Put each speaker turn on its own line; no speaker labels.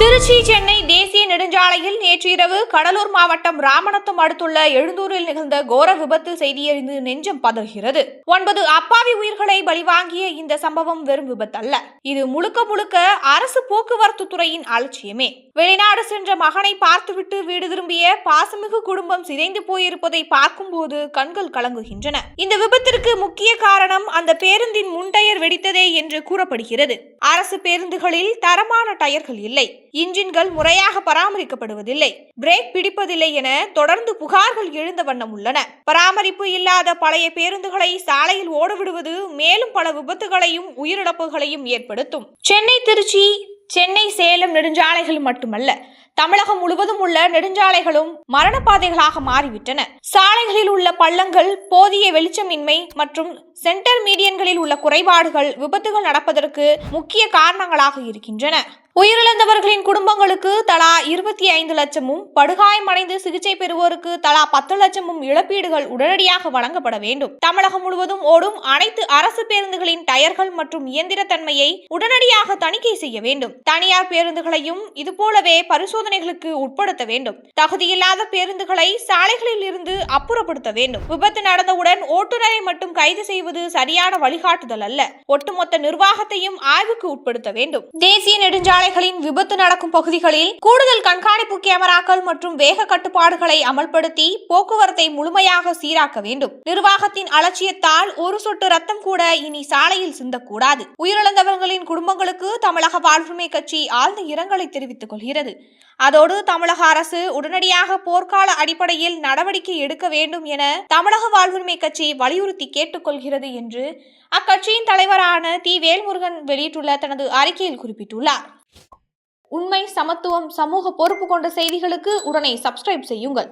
திருச்சி சென்னை தேசிய நெடுஞ்சாலையில் நேற்று இரவு கடலூர் மாவட்டம் ராமநத்தம் அடுத்துள்ள எழுந்தூரில் நிகழ்ந்த கோர விபத்து செய்தியறிந்து நெஞ்சம் பதறுகிறது. ஒன்பது அப்பாவி உயிர்களை பலிவாங்கிய இந்த சம்பவம் வெறும் விபத்தல்ல. இது முழுக்க முழுக்க அரசு போக்குவரத்து துறையின் அலட்சியமே. வெளிநாடு சென்ற மகனை பார்த்துவிட்டு வீடு திரும்பிய பாசமிகு குடும்பம் சிதைந்து போயிருப்பதை பார்க்கும்போது கண்கள் கலங்குகின்றன. இந்த விபத்திற்கு முக்கிய காரணம் அந்த பேருந்தின் முன்டயர் வெடித்ததே என்று கூறப்படுகிறது. அரசு பேருந்துகளில் தரமான டயர்கள் இல்லை. இன்ஜின்கள் முறையாக பராமரிக்கப்படுவதில்லை. பிரேக் பிடிப்பதில்லை என தொடர்ந்து புகார்கள் எழுந்த வண்ணம் உள்ளன. பராமரிப்பு இல்லாத பழைய பேருந்துகளை சாலையில் ஓடவிடுவது மேலும் பல விபத்துகளையும் உயிரிழப்புகளையும் ஏற்படுத்தும். சென்னை திருச்சி சென்னை சேலம் நெடுஞ்சாலைகள் மட்டுமல்ல. தமிழகம் முழுவதும் உள்ள நெடுஞ்சாலைகளும் மரணப்பாதைகளாக மாறிவிட்டன. சாலைகளில் உள்ள பள்ளங்கள் போதிய வெளிச்சமின்மை மற்றும் சென்டர் மீடியன்களில் உள்ள குறைபாடுகள் விபத்துகள் நடப்பதற்கு முக்கிய காரணங்களாக இருக்கின்றன. உயிரிழந்தவர்களின் குடும்பங்களுக்கு தலா இருபத்தி ஐந்து லட்சமும் படுகாயமடைந்து சிகிச்சை பெறுவோருக்கு தலா பத்து லட்சமும் இழப்பீடுகள் உடனடியாக வழங்கப்பட வேண்டும். தமிழகம் முழுவதும் ஓடும் அனைத்து அரசு பேருந்துகளின் டயர்கள் மற்றும் இயந்திரத்தன்மையை உடனடியாக தணிக்கை செய்ய வேண்டும். தனியார் பேருந்துகளையும் இதுபோலவே பரிசோதனைகளுக்கு உட்படுத்த வேண்டும். தகுதியில்லாத பேருந்துகளை சாலைகளில் இருந்து அப்புறப்படுத்த வேண்டும். விபத்து நடந்தவுடன் ஓட்டுநரை மட்டும் கைது செய்வது சரியான வழிகாட்டுதல் அல்ல. ஒட்டுமொத்த நிர்வாகத்தையும் ஆய்வுக்கு உட்படுத்த வேண்டும். தேசிய நெடுஞ்சாலை சாலைகளின் விபத்து நடக்கும் பகுதிகளில் கூடுதல் கண்காணிப்பு கேமராக்கள் மற்றும் வேக கட்டுப்பாடுகளை அமல்படுத்தி போக்குவரத்தை முழுமையாக சீராக்க வேண்டும். நிர்வாகத்தின் அலட்சியத்தால் ஒரு சொட்டு ரத்தம் கூட இனி சாலையில் சிந்தக்கூடாது. உயிரிழந்தவர்களின் குடும்பங்களுக்கு தமிழக வாழ்வுரிமை கட்சி ஆழ்ந்த இரங்கலை தெரிவித்துக் கொள்கிறது. அதோடு தமிழக அரசு உடனடியாக போர்க்கால அடிப்படையில் நடவடிக்கை எடுக்க வேண்டும் என தமிழக வாழ்வுரிமை கட்சி வலியுறுத்தி கேட்டுக்கொள்கிறது என்று அக்கட்சியின் தலைவரான தி வேல்முருகன் வெளியிட்டுள்ள தனது அறிக்கையில் குறிப்பிட்டுள்ளார். உண்மை சமத்துவம் சமூக பொறுப்பு கொண்ட செய்திகளுக்கு உடனே சப்ஸ்கிரைப் செய்யுங்கள்.